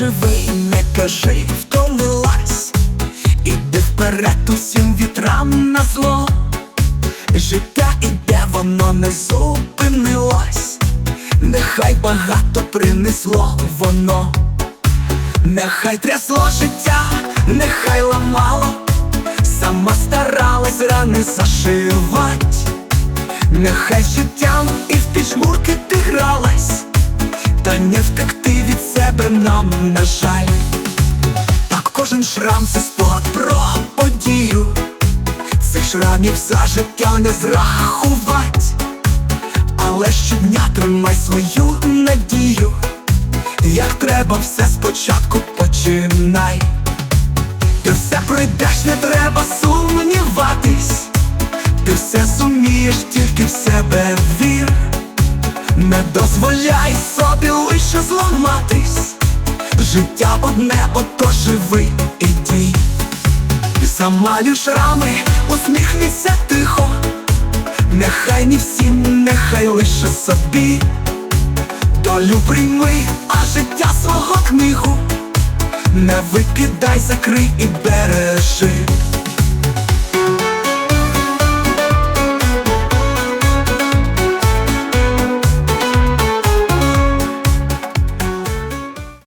живий, не кажи, втомилась, іди вперед усім вітрам на зло. Життя іде, воно не зупинилось, нехай багато принесло воно, нехай трясло життя, нехай ламало, сама старалась рани зашивать, нехай життям і в піджмурки ти гралась, та не себе нам, на жаль. Так кожен шрам це спогад про подію. Цих шрамів за життя не зрахувать, але щодня тримай свою надію. Як треба, все спочатку починай. Ти все пройдеш, не треба сумніватись. Ти все зумієш, тільки в себе вір. Не дозволяй собі лише зламатись. Життя одне, ото живи і дій. І замалюй шрами, усміхнися тихо, нехай не всім, нехай лише собі. Долю прийми, а життя свого книгу. Не викидай, закрий і бережи.